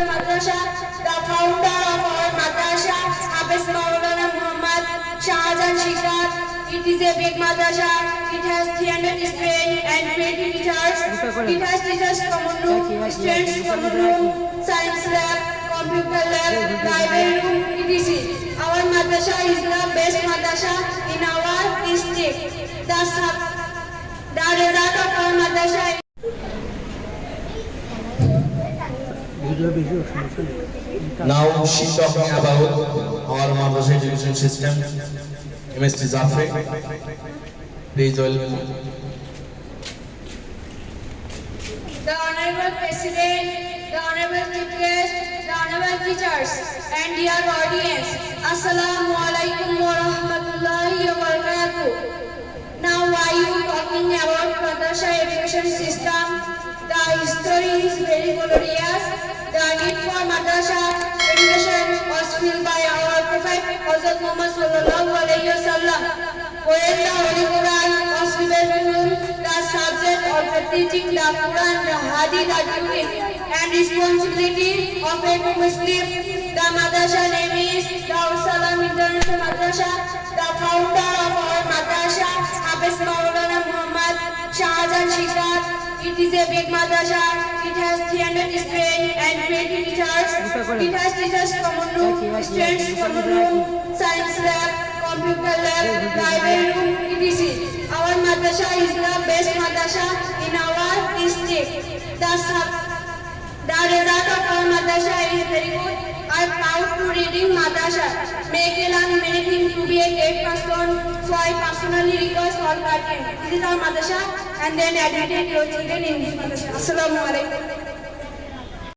International Madrasa, the founder of our madrasa, Hafiz Maulana Muhammad Shahjahan Shikar. It is a big madrasa. It has 300 students and 20 teachers. It has teachers from room, students from room, science lab, computer lab, library room, etc. Our madrasa is the best madrasa in our district. The Now she's talking about our Madras education system, MST Zafre. Please welcome. The Honorable President, the Honorable Teachers, the Honorable Teachers, and dear audience, Assalamu alaikum wa rahmatullahi wa barakatuh. Now I you talking about Madrasa education system. The story is very glorious. Muhammad সাল্লাল্লাহু আলাইহি ওয়াসাল্lam when the Holy Quran was revealed the subject of the teaching the Quran the Hadith are duty and responsibility of a Muslim the madrasa name is Darussalam International Madrasa the founder of our madrasa Hafiz Maulana Muhammad Shahjahan Shikar it is a big madrasa it has 300 space ইতিহাস research common room students common room science lab computer lab library room etc our madrasa is the best madrasa in The result of our madrasa is very good. I am to reading madrasa. Make a many things to be a great person. So personally request all madrasa and then educate your